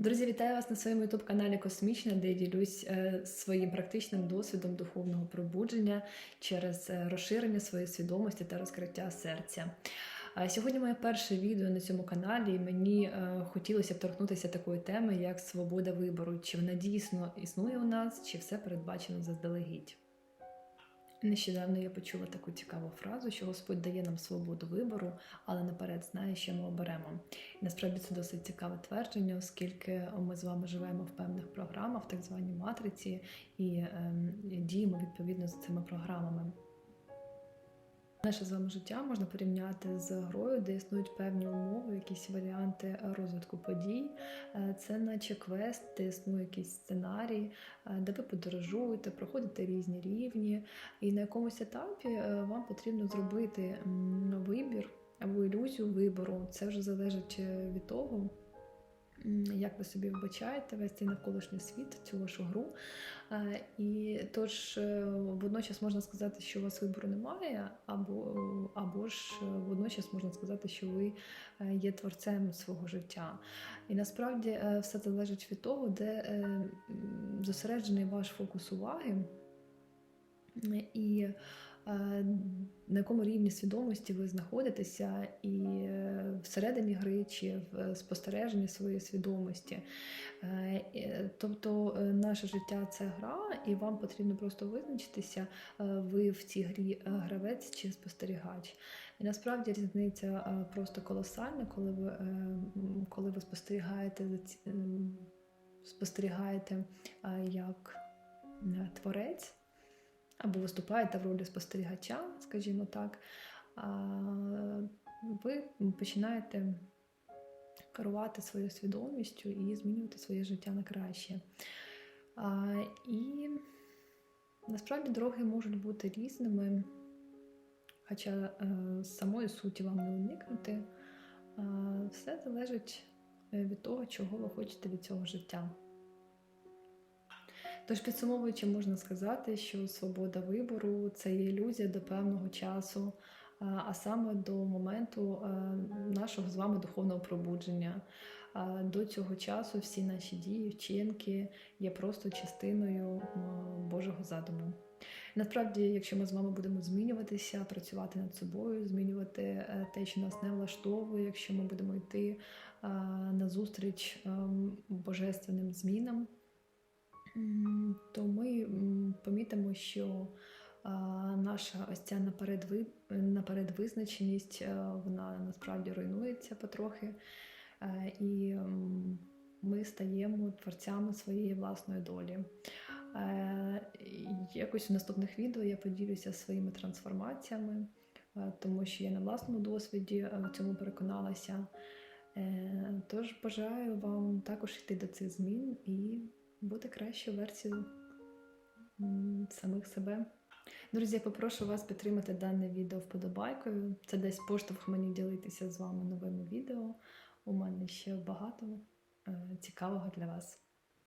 Друзі, вітаю вас на своєму youtube каналі Космічна, де я ділюсь е, своїм практичним досвідом духовного пробудження через е, розширення своєї свідомості та розкриття серця. Сьогодні моє перше відео на цьому каналі, і мені е, хотілося б торкнутися такої теми, як свобода вибору. Чи вона дійсно існує у нас, чи все передбачено заздалегідь. Нещодавно я почула таку цікаву фразу, що Господь дає нам свободу вибору, але наперед знає, що ми оберемо. Насправді це досить цікаве твердження, оскільки ми з вами живемо в певних програмах, в так званій матриці, і е, діємо відповідно з цими програмами. Наше з вами життя можна порівняти з грою, де існують певні умови, якісь варіанти розвитку подій. Е, Це наче квест, де існує якийсь сценарій, е, де ви подорожуєте, проходите різні рівні, і на якомусь етапі е, вам потрібно зробити вибір або ілюзію вибору. Це вже залежить від того. Як ви собі вбачаєте весь цей навколишній світ, цю вашу гру. І тож е, водночас можна сказати, що у вас вибору немає, або, або ж е, водночас можна сказати, що ви е, є творцем свого життя. І насправді все залежить від того, де зосереджений ваш фокус уваги. І на якому рівні свідомості ви знаходитеся, і е, всередині гри чи в спостереженні своєї свідомості. Е, е, Тобто е, наше життя це гра, і вам потрібно просто визначитися, е, ви в цій грі е, гравець чи спостерігач. І насправді різниця е, просто колосальна, коли ви, е, коли ви спостерігаєте за спостерігаєте е, як е, творець або виступаєте в ролі спостерігача, скажімо так, ви починаєте керувати своєю свідомістю і змінювати своє життя на краще. І насправді дороги можуть бути різними, хоча е, з самої суті вам не уникнути. Все залежить е, від того, чого ви хочете від цього життя. Тож, підсумовуючи, можна сказати, що свобода вибору це є ілюзія до певного часу, а саме до моменту е, нашого з вами духовного пробудження. До цього часу всі наші дії, вчинки є просто частиною Божого задуму. Насправді, якщо ми з вами будемо змінюватися, працювати над собою, змінювати е, те, що нас не влаштовує, якщо ми будемо йти е, назустріч ем, божественним змінам, то ми помітимо, що наша ось ця напередви... напередвизначеність, вона насправді руйнується потрохи, Е, і ми стаємо творцями своєї власної долі. Е, Якось у наступних відео я поділюся своїми трансформаціями, е, тому що я на власному досвіді е, в цьому переконалася. Е, Тож бажаю вам також йти до цих змін і бути кращою версією самих себе. Друзі, я попрошу вас підтримати дане відео вподобайкою. Це десь поштовх мені ділитися з вами новими відео. У мене ще багато е, цікавого для вас.